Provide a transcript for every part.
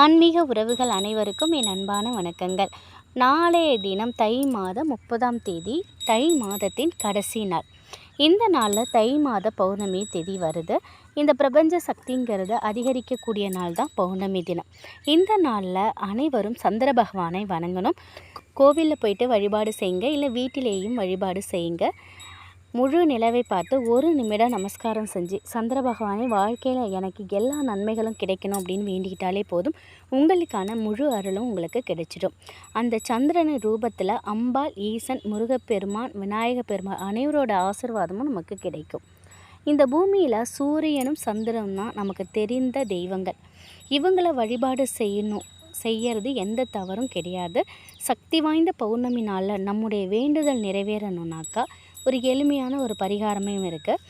ஆன்மீக உறவுகள் அனைவருக்கும் என் அன்பான வணக்கங்கள். நாளைய தினம் தை மாதம் முப்பதாம் தேதி தை மாதத்தின் கடைசி நாள். இந்த நாளில் தை மாத பௌர்ணமி தேதி வருது. இந்த பிரபஞ்ச சக்திங்கிறத அதிகரிக்கக்கூடிய நாள் தான் பௌர்ணமி தினம். இந்த நாளில் அனைவரும் சந்திர பகவானை வணங்கணும். கோவிலில் போயிட்டு வழிபாடு செய்யுங்க. இல்லை வீட்டிலேயும் வழிபாடு செய்யுங்க. முழு நிலவை பார்த்து ஒரு நிமிடம் நமஸ்காரம் செஞ்சு சந்திர பகவானை வாழ்க்கையில் எனக்கு எல்லா நன்மைகளும் கிடைக்கணும் அப்படின்னு வேண்டிக்கிட்டாலே போதும். உங்களுக்கான முழு அருளும் உங்களுக்கு கிடைச்சிடும். அந்த சந்திரன் ரூபத்தில் அம்பாள் ஈசன் முருகப்பெருமான் விநாயக பெருமான் அனைவரோட ஆசிர்வாதமும் நமக்கு கிடைக்கும். இந்த பூமியில் சூரியனும் சந்திரனும் தான் நமக்கு தெரிந்த தெய்வங்கள். இவங்களை வழிபாடு செய்யணும் செய்யறது எந்த தவறும் கிடையாது. சக்தி வாய்ந்த பௌர்ணமி நாளில் நம்முடைய வேண்டுதல் நிறைவேறணுனாக்கா ஒரு எளிமையான ஒரு பரிகாரமும் இருக்குது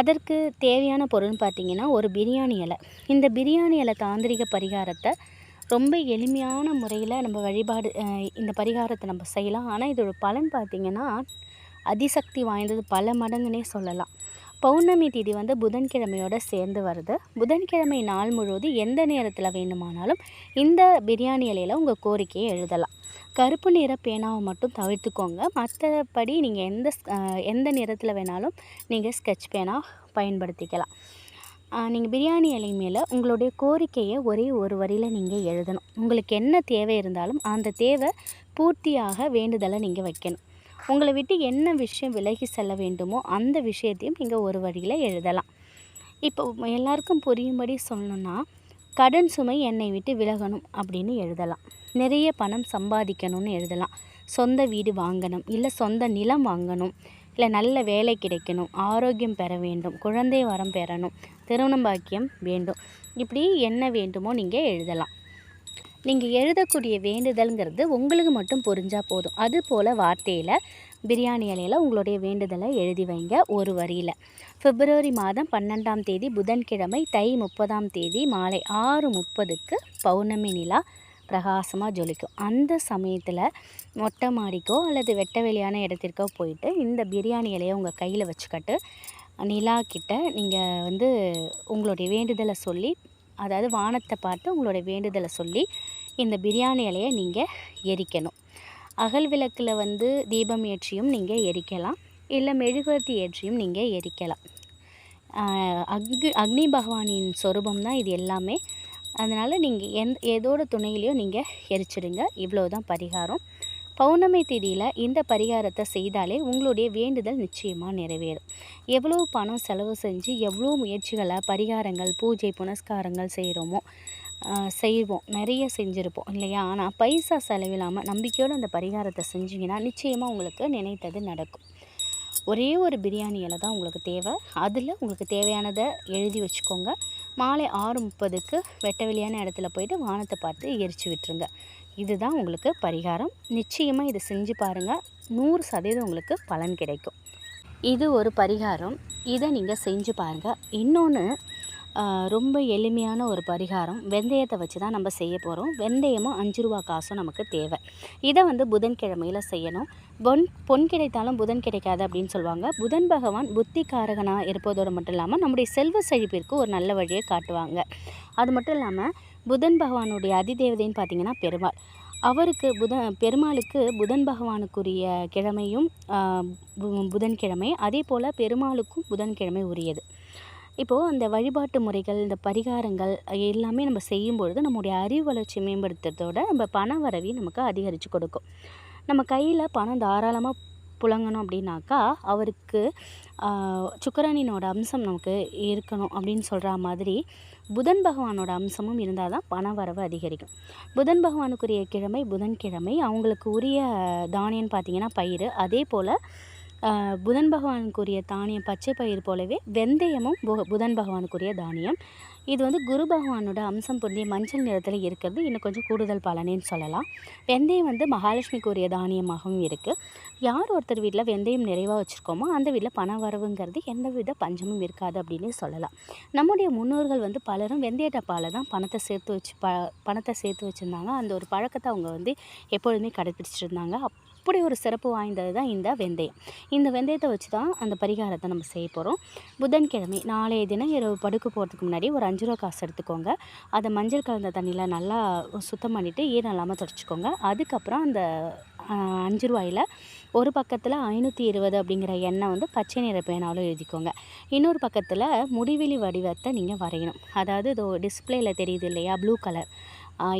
அதற்கு தேவையான பொருள்னு பார்த்திங்கன்னா ஒரு பிரியாணி இலை. இந்த பிரியாணி இலை தாந்திரிக பரிகாரத்தை ரொம்ப எளிமையான முறையில் நம்ம வழிபாடு இந்த பரிகாரத்தை நம்ம செய்யலாம். ஆனால் இதோட பலன் பார்த்திங்கன்னா அதிசக்தி வாய்ந்தது பல மடங்குனே சொல்லலாம். பௌர்ணமி தேதி வந்து புதன்கிழமையோடு சேர்ந்து வருது. புதன்கிழமை நாள் முழுவதும் எந்த நேரத்தில் வேண்டுமானாலும் இந்த பிரியாணி இலையில் உங்கள் கோரிக்கையை எழுதலாம். கருப்பு நிற பேனாவை மட்டும் தவிர்த்துக்கோங்க. மற்றபடி நீங்கள் எந்த எந்த நிறத்தில் வேணாலும் நீங்கள் ஸ்கெட்ச் பேனா பயன்படுத்திக்கலாம். நீங்கள் பிரியாணி இலை மேலே உங்களுடைய கோரிக்கையை ஒரே ஒரு வரியில் நீங்கள் எழுதணும். உங்களுக்கு என்ன தேவை இருந்தாலும் அந்த தேவை பூர்த்தியாக வேண்டுதலை நீங்கள் வைக்கணும். உங்களை விட்டு என்ன விஷயம் விலகி செல்ல வேண்டுமோ அந்த விஷயத்தையும் நீங்கள் ஒரு வரியில் எழுதலாம். இப்போ எல்லாருக்கும் புரியும்படி சொல்லணுன்னா கடன் சுமை என்னை விட்டு விலகணும் அப்படின்னு எழுதலாம். நிறைய பணம் சம்பாதிக்கணும்னு எழுதலாம். சொந்த வீடு வாங்கணும் இல்லை சொந்த நிலம் வாங்கணும் இல்லை நல்ல வேலை கிடைக்கணும் ஆரோக்கியம் பெற வேண்டும் குழந்தை வரம் பெறணும் திருமணம் பாக்கியம் வேண்டும். இப்படி என்ன வேண்டுமோ நீங்கள் எழுதலாம். நீங்கள் எழுதக்கூடிய வேண்டுதல்ங்கிறது உங்களுக்கு மட்டும் புரிஞ்சால் போதும். அது போல் வார்த்தையில் பிரியாணி இலையில் உங்களுடைய வேண்டுதலை எழுதி வைங்க ஒரு வரியில். பிப்ரவரி மாதம் பன்னெண்டாம் தேதி புதன்கிழமை தை முப்பதாம் தேதி மாலை ஆறு முப்பதுக்கு பௌர்ணமி நிலா பிரகாசமாக ஜொலிக்கும். அந்த சமயத்தில் மொட்டை மாடிக்கோ அல்லது வெட்ட வெளியான இடத்திற்கோ போயிட்டு இந்த பிரியாணி இலையை உங்கள் கையில் வச்சுக்கிட்டு நிலா கிட்ட நீங்கள் வந்து உங்களுடைய வேண்டுதலை சொல்லி அதாவது வானத்தை பார்த்து உங்களுடைய வேண்டுதலை சொல்லி இந்த பிரியாணி இலையை நீங்கள் எரிக்கணும். அகல் விளக்கில் வந்து தீபம் ஏற்றியும் நீங்கள் எரிக்கலாம். இல்லை மெழுகுவர்த்தி ஏற்றியும் நீங்கள் எரிக்கலாம். அக்னி அக்னி பகவானின் சொரூபம் தான் இது எல்லாமே. அதனால் நீங்கள் எந் ஏதோட துணையிலையும் நீங்கள் எரிச்சிடுங்க. இவ்வளோ தான் பரிகாரம். பௌர்ணமி தேதியில் இந்த பரிகாரத்தை செய்தாலே உங்களுடைய வேண்டுதல் நிச்சயமாக நிறைவேறும். எவ்வளோ பணம் செலவு செஞ்சு எவ்வளோ முயற்சிகளை பரிகாரங்கள் பூஜை புனஸ்காரங்கள் செய்கிறோமோ செய்வோம். நிறைய செஞ்சுருப்போம் இல்லையா? ஆனால் பைசா செலவில்லாமல் நம்பிக்கையோடு அந்த பரிகாரத்தை செஞ்சிங்கன்னா நிச்சயமாக உங்களுக்கு நினைத்தது நடக்கும். ஒரே ஒரு பிரியாணி இலை தான் உங்களுக்கு தேவை. அதில் உங்களுக்கு தேவையானதை எழுதி வச்சுக்கோங்க. மாலை ஆறு முப்பதுக்கு வெட்ட வெளியான இடத்துல போயிட்டு வானத்தை பார்த்து எரிச்சு விட்டுருங்க. இதுதான் உங்களுக்கு பரிகாரம். நிச்சயமாக இதை செஞ்சு பாருங்கள் நூறு சதவீதம் உங்களுக்கு பலன் கிடைக்கும். இது ஒரு பரிகாரம். இதை நீங்கள் செஞ்சு பாருங்கள் இன்னொன்று ரொம்ப எளிமையான ஒரு பரிகாரம். வெந்தயத்தை வச்சு தான் நம்ம செய்ய போகிறோம் வெந்தயமும் அஞ்சு ரூபா காசும் நமக்கு தேவை. இதை வந்து புதன்கிழமையில் செய்யணும். பொன் பொன் கிடைத்தாலும் புதன் கிடைக்காது அப்படின்னு சொல்லுவாங்க. புதன் பகவான் புத்திகாரகனாக இருப்பதோடு மட்டும் இல்லாமல் நம்முடைய செல்வ செழிப்பிற்கு ஒரு நல்ல வழியை காட்டுவாங்க. அது மட்டும் இல்லாமல் புதன் பகவானுடைய அதிதேவதைன்னு பார்த்திங்கன்னா பெருமாள். அவருக்கு புத பெருமாளுக்கு புதன் பகவானுக்குரிய கிழமையும் புதன்கிழமை அதே போல் பெருமாளுக்கும் புதன்கிழமை உரியது. இப்போது அந்த வழிபாட்டு முறைகள் இந்த பரிகாரங்கள் எல்லாமே நம்ம செய்யும் பொழுது நம்முடைய அறிவு வளர்ச்சி மேம்படுத்துறதோட நம்ம பண வரவையும் நமக்கு அதிகரித்து கொடுக்கும். நம்ம கையில் பணம் தாராளமாக புழங்கணும் அப்படின்னாக்கா அவருக்கு சுக்கரனினோட அம்சம் நமக்கு இருக்கணும் அப்படின்னு சொல்கிற மாதிரி புதன் பகவானோட அம்சமும் இருந்தால் தான் பண வரவு அதிகரிக்கும். புதன் பகவானுக்குரிய கிழமை புதன்கிழமை அவங்களுக்கு உரிய தானியம்னு பார்த்தீங்கன்னா பயிர் அதே போல் புதன் பகவானுக்குரிய தானியம் பச்சை பயிர் போலவே வெந்தயமும் புதன் பகவானுக்குரிய தானியம். இது வந்து குரு பகவானோட அம்சம் பொருந்திய மஞ்சள் நிறத்தில் இருக்கிறது. இன்னும் கொஞ்சம் கூடுதல் பலனேன்னு சொல்லலாம். வெந்தயம் வந்து மகாலட்சுமிக்குரிய தானியமாகவும் இருக்குது யார் ஒருத்தர் வீட்டில் வெந்தயம் நிறைவாக வச்சுருக்கோமோ அந்த வீட்டில் பண வரவுங்கிறது எந்த வித பஞ்சமும் இருக்காது அப்படின்னு சொல்லலாம். நம்முடைய முன்னோர்கள் வந்து பலரும் வெந்தய டப்பாவில் தான் பணத்தை சேர்த்து வச்சு ப பணத்தை சேர்த்து வச்சுருந்தாங்க. அந்த ஒரு பழக்கத்தை அவங்க வந்து எப்பொழுதுமே கடைப்பிடிச்சிருந்தாங்க அப்படி ஒரு சிறப்பு வாய்ந்தது தான் இந்த வெந்தயம். இந்த வெந்தயத்தை வச்சு தான் அந்த பரிகாரத்தை நம்ம செய்ய போகிறோம் புதன்கிழமை நாளைய தினம் இரவு படுக்க போகிறதுக்கு முன்னாடி ஒரு அஞ்சு ரூபா காசு எடுத்துக்கோங்க. அதை மஞ்சள் கலந்த தண்ணியில் நல்லா சுத்தம் பண்ணிவிட்டு ஈரம் இல்லாமல் தொடச்சிக்கோங்க. அதுக்கப்புறம் அந்த அஞ்சு ரூபாயில் ஒரு பக்கத்தில் ஐநூற்றி இருபது அப்படிங்கிற எண்ணெய் வந்து பச்சை நிற பேனாலும் எழுதிக்கோங்க. இன்னொரு பக்கத்தில் முடிவெளி வடிவத்தை நீங்கள் வரையணும். அதாவது இதோ டிஸ்பிளேயில் தெரியுது இல்லையா ப்ளூ கலர்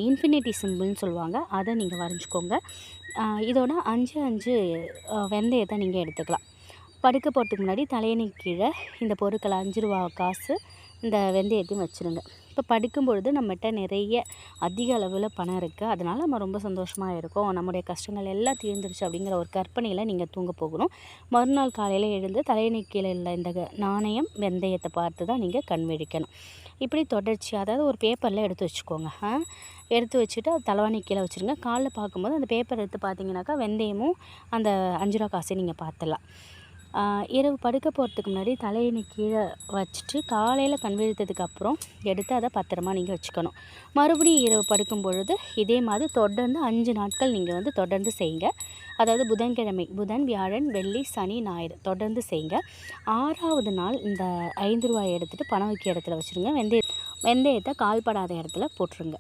இன்ஃபினிட்டி சிம்பிள்னு சொல்லுவாங்க. அதை நீங்கள் வரைஞ்சிக்கோங்க. இதோட அஞ்சு அஞ்சு வெந்தயத்தை நீங்கள் எடுத்துக்கலாம். படுக்க போகிறதுக்கு முன்னாடி தலையணை கீழே இந்த பொருட்களை அஞ்சு ரூபா காசு இந்த வெந்தயத்தையும் வச்சுருங்க. இப்போ படிக்கும் பொழுது நம்மகிட்ட நிறைய அதிக அளவில் பணம் இருக்குது அதனால் நம்ம ரொம்ப சந்தோஷமாக இருக்கோம். நம்முடைய கஷ்டங்கள் எல்லாம் தீர்ந்துருச்சு அப்படிங்கிற ஒரு கற்பனையில் நீங்கள் தூங்க போகணும். மறுநாள் காலையில் எழுந்து தலையணை கீழே உள்ள இந்த க- நாணயம் வெந்தயத்தை பார்த்து தான் நீங்கள் கண் விழிக்கணும். இப்படி தொடர்ச்சி அதாவது ஒரு பேப்பரில் எடுத்து வச்சுக்கோங்க. எடுத்து வச்சுட்டு அது தலைவாணி கீழே வச்சுருங்க. காலில் பார்க்கும்போது அந்த பேப்பர் எடுத்து பார்த்தீங்கன்னாக்கா வெந்தயமும் அந்த அஞ்சு ரூபா காசையும் நீங்கள் பார்த்துடலாம். இரவு படுக்க போகிறதுக்கு முன்னாடி தலையணி கீழே வச்சுட்டு காலையில் கண் விழுத்ததுக்கப்புறம் எடுத்து அதை பத்திரமா நீங்கள் வச்சுக்கணும். மறுபடியும் இரவு படுக்கும் பொழுது இதே மாதிரி தொடர்ந்து அஞ்சு நாட்கள் நீங்கள் வந்து தொடர்ந்து செய்யுங்க. அதாவது புதன்கிழமை புதன் வியாழன் வெள்ளி சனி ஞாயிறு தொடர்ந்து செய்யுங்க. ஆறாவது நாள் இந்த ஐந்து ரூபாய் எடுத்துகிட்டு பணம் வைக்க இடத்துல வச்சுருங்க. வெந்தய வெந்தயத்தை கால்படாத இடத்துல போட்டுருங்க.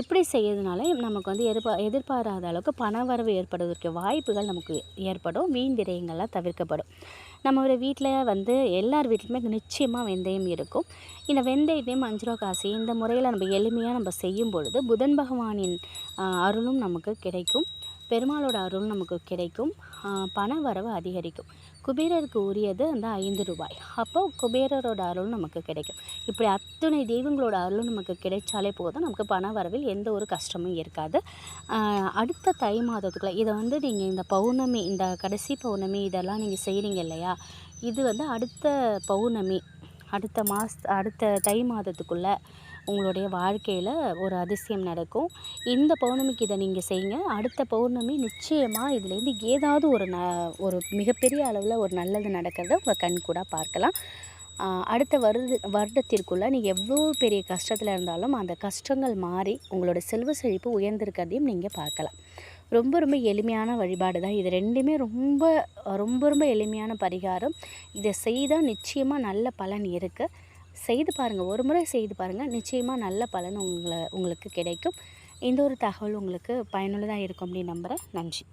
இப்படி செய்யறதுனால நமக்கு வந்து எதிர்பா எதிர்பாராத அளவுக்கு பணவரவு ஏற்படுவதற்கு வாய்ப்புகள் நமக்கு ஏற்படும். வீண் விரயங்கள்லாம் தவிர்க்கப்படும். நம்மளோட வீட்டில் வந்து எல்லார் வீட்லையுமே நிச்சயமாக வெந்தயம் இருக்கும். இந்த வெந்தயத்தையும் அஞ்சு ரூபா காசு இந்த முறையில் நம்ம எளிமையாக நம்ம செய்யும் பொழுது புதன் பகவானின் அருளும் நமக்கு கிடைக்கும். பெருமாளோட அருள் நமக்கு கிடைக்கும். பண வரவு அதிகரிக்கும். குபேரருக்கு உரியது அந்த ஐந்து ரூபாய். அப்போ குபேரரோட அருள் நமக்கு கிடைக்கும். இப்படி அத்தனை தெய்வங்களோட அருளும் நமக்கு கிடைச்சாலே போதும். நமக்கு பண வரவில் எந்த ஒரு கஷ்டமும் இருக்காது. அடுத்த தை மாதத்துக்குள்ள இதை வந்து நீங்கள் இந்த பௌர்ணமி இந்த கடைசி பௌர்ணமி இதெல்லாம் நீங்கள் செய்கிறீங்க இல்லையா? இது வந்து அடுத்த பௌர்ணமி அடுத்த மாத அடுத்த தை மாதத்துக்குள்ளே உங்களுடைய வாழ்க்கையில் ஒரு அதிசயம் நடக்கும். இந்த பௌர்ணமிக்கு இதை நீங்கள் செய்யுங்க. அடுத்த பௌர்ணமி நிச்சயமாக இதுலேருந்து ஏதாவது ஒரு ந ஒரு மிகப்பெரிய அளவில் ஒரு நல்லது நடக்கிறத உங்கள் கண் கூட பார்க்கலாம். அடுத்த வருட வருடத்திற்குள்ளே நீங்கள் எவ்வளோ பெரிய கஷ்டத்தில் இருந்தாலும் அந்த கஷ்டங்கள் மாறி உங்களோட செல்வ செழிப்பு உயர்ந்திருக்கிறதையும் நீங்கள் பார்க்கலாம். ரொம்ப ரொம்ப எளிமையான வழிபாடு தான். இது ரெண்டுமே ரொம்ப ரொம்ப ரொம்ப எளிமையான பரிகாரம். இதை செய்தால் நிச்சயமாக நல்ல பலன் இருக்குது செய்து பாருங்கள் ஒரு முறை செய்து பாருங்கள் நிச்சயமாக நல்ல பலன் உங்களை உங்களுக்கு கிடைக்கும். இந்த ஒரு தகவல் உங்களுக்கு பயனுள்ளதாக இருக்கும் அப்படின்னு நம்புகிறேன் நன்றி.